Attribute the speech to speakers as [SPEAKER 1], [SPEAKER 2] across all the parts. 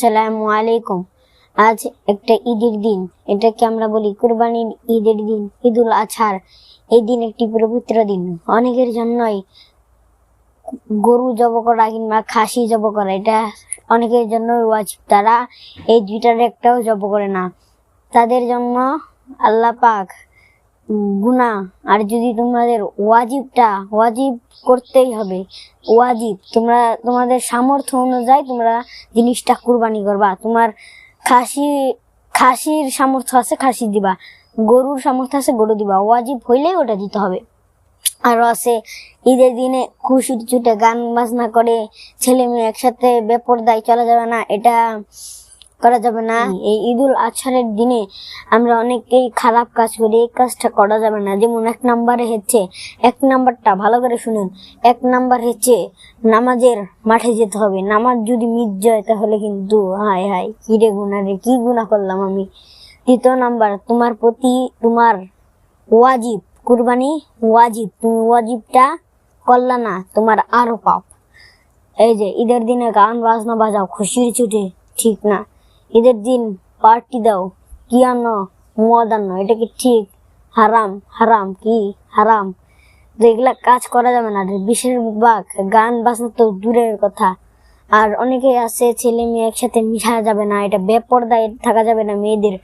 [SPEAKER 1] আসসালামু আলাইকুম। আজ একটা ঈদের দিন। এটাকে আমরা বলি কুরবানির ঈদের দিন, ঈদুল আছার এই দিন একটি পবিত্র দিন। অনেকের জন্যই গরু জব করা কিংবা খাসি জব করা, এটা অনেকের জন্য ওয়াজিব। তারা এই দুইটার একটাও জব করে না। তাদের জন্য আল্লাহ পাক গুণা আর যদি তোমাদের ওয়াজিবটা, ওয়াজিব করতেই হবে। ওয়াজিব, তোমরা তোমাদের সামর্থ্য অনুযায়ী তোমরা জিনিসটা কুরবানি করবা। তোমার খাসি, খাসির সামর্থ্য আছে, খাসি দিবা। গরুর সামর্থ্য আছে, গরু দিবা। ওয়াজিব হইলেই ওটা দিতে হবে। আরও আছে, ঈদের দিনে খুশি ছুটে গান বাজনা করে, ছেলে মেয়ে একসাথে বেপরদায় চলা যাবে না, এটা করা যাবে না। এই ঈদুল আছারের দিনে আমরা অনেকেই খারাপ কাজ করি এই কাজটা করা যাবে না। যেমন এক নাম্বারে হচ্ছে এক নাম্বারটা ভালো করে শুনুন। এক নাম্বার হচ্ছে নামাজের মাঠে যেতে হবে। নামাজ যদি মিস যায় তাহলে কিন্তু হায় হায় কি রে গুণা রে কি গুণা করলাম আমি। দ্বিতীয় নাম্বার তোমার প্রতি তোমার ওয়াজিব কুরবানি ওয়াজিব। তুমি ওয়াজিবটা করলা না তোমার আরও পাপ। এই যে ঈদের দিনে গান বাজনা বাজাও খুশির ছুটে ঠিক না। ঈদের দিন পার্টি দাও। কি আনো? মদ আনো। এটা কি ঠিক? হারাম। হারাম কি? হারাম। তো এগুলা কাজ করা যাবে না বেশিরভাগ গান বাজনা তো দূরের কথা। আর অনেকে আছে, ছেলে মেয়ে একসাথে মিশা যাবে না। এটা বেপরদায় থাকা যাবে না মেয়েদের।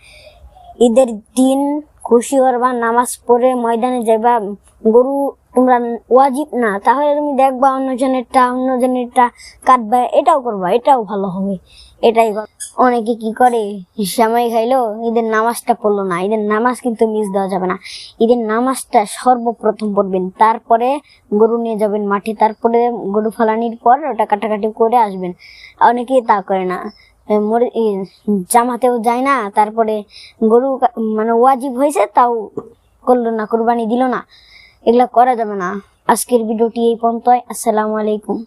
[SPEAKER 1] ঈদের দিন খুশি করবা নামাজ পড়ে ময়দানে যাবা গরু তোমরা ওয়াজিব না। তাহলে তুমি দেখবা অন্যজনেরটা অন্যজনেরটা কাটবা। এটাও করবা, এটাও ভালো হবে। এটাই অনেকে কি করে? সময় খাইলো, ঈদের নামাজটা পড়ল না। ঈদের নামাজ কিন্তু মিস দেওয়া যাবে না। ঈদের নামাজটা সর্বপ্রথম পড়বেন। তারপরে গরু নিয়ে যাবেন মাঠে, তারপরে গরু ফালানির পর ওটা কাটাকাটি করে আসবেন। অনেকেই তা করে না। জামাতেও যায় না। তারপরে গরু মানে ওয়াজিব হয়েছে, তাও করল না, কোরবানি দিল না। এগুলা করা যাবে না। আজকের ভিডিওটি এই পর্যন্ত আসসালামু আলাইকুম।